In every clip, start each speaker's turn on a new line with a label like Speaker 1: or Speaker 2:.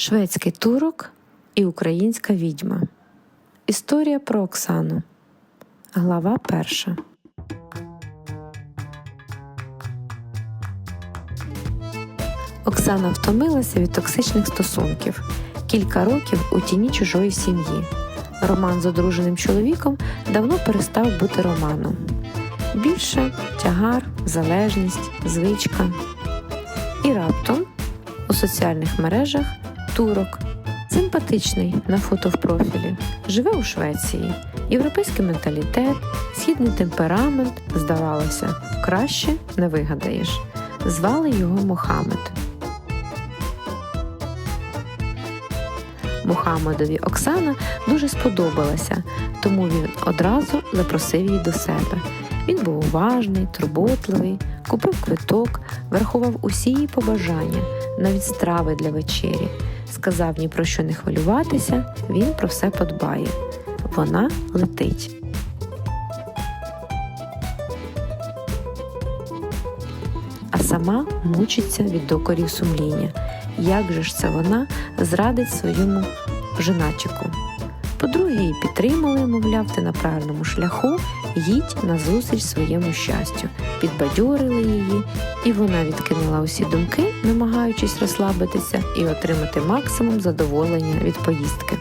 Speaker 1: Шведський турок і українська відьма. Історія про Оксану. Глава перша. Оксана втомилася від токсичних стосунків. Кілька років у тіні чужої сім'ї. Роман з одруженим чоловіком давно перестав бути романом. Більше тягар, залежність, звичка. І раптом у соціальних мережах турок. Симпатичний на фото в профілі, живе у Швеції, європейський менталітет, східний темперамент, здавалося, краще не вигадаєш. Звали його Мохамед. Мухаммедові Оксана дуже сподобалася, тому він одразу запросив її до себе. Він був уважний, турботливий, купив квиток, врахував усі її побажання, навіть страви для вечері. Сказав ні про що не хвилюватися, він про все подбає. Вона летить. А сама мучиться від докорів сумління. Як же ж це вона зрадить своєму женатчику? Подруги її підтримали, мовляв, ти на правильному шляху, їдь на зустріч своєму щастю, підбадьорили її, і вона відкинула усі думки, намагаючись розслабитися і отримати максимум задоволення від поїздки.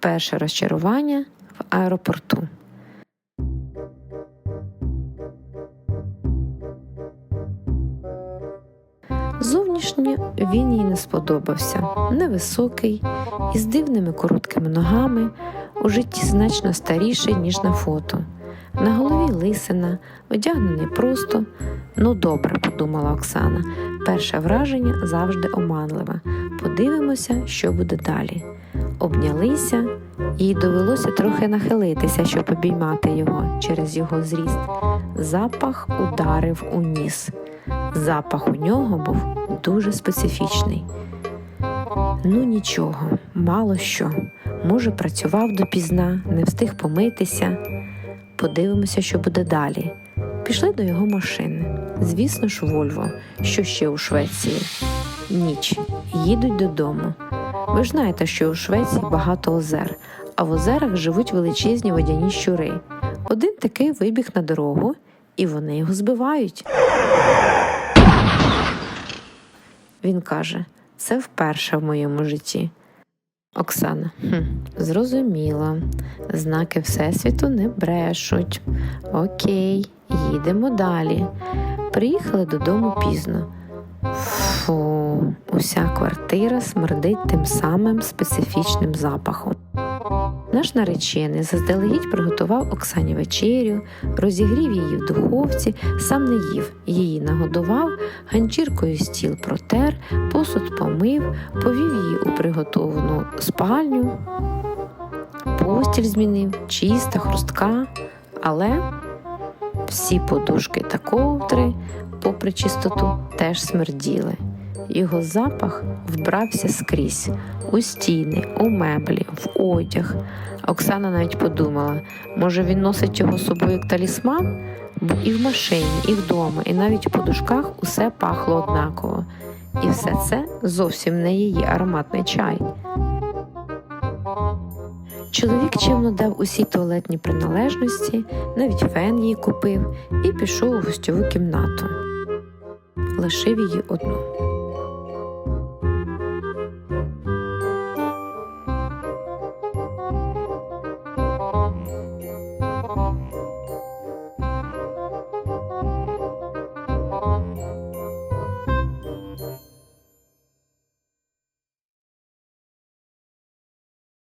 Speaker 1: Перше розчарування в аеропорту. Зовнішньо він їй не сподобався. Невисокий, із дивними короткими ногами, у житті значно старіший, ніж на фото. На голові лисина, одягнений просто. Ну добре, подумала Оксана. Перше враження завжди оманливе. Подивимося, що буде далі. Обнялися, їй довелося трохи нахилитися, щоб обіймати його через його зріст. Запах ударив у ніс. Запах у нього був дуже специфічний. Ну нічого, мало що. Може, працював допізна, не встиг помитися. Подивимося, що буде далі. Пішли до його машини. Звісно ж, Вольво, що ще у Швеції. Ніч. Їдуть додому. Ви ж знаєте, що у Швеції багато озер, а в озерах живуть величезні водяні щури. Один такий вибіг на дорогу, і вони його збивають. Він каже: це вперше в моєму житті. Оксана, хм, зрозуміла. Знаки Всесвіту не брешуть. Окей, їдемо далі. Приїхали додому пізно. Фу, уся квартира смердить тим самим специфічним запахом. Наш наречений заздалегідь приготував Оксані вечерю, розігрів її в духовці, сам не їв, її нагодував, ганчіркою стіл протер, посуд помив, повів її у приготовану спальню, постіль змінив, чиста, хрустка, але всі подушки та ковдри, попри чистоту, теж смерділи. Його запах вбрався скрізь у стіни, у меблі, в одяг. Оксана навіть подумала, може він носить його собою як талісман, бо і в машині, і вдома, і навіть у подушках усе пахло однаково. І все це зовсім не її ароматний чай. Чоловік чимно дав усі туалетні приналежності, навіть фен їй купив і пішов у гостьову кімнату. Лишив її одну.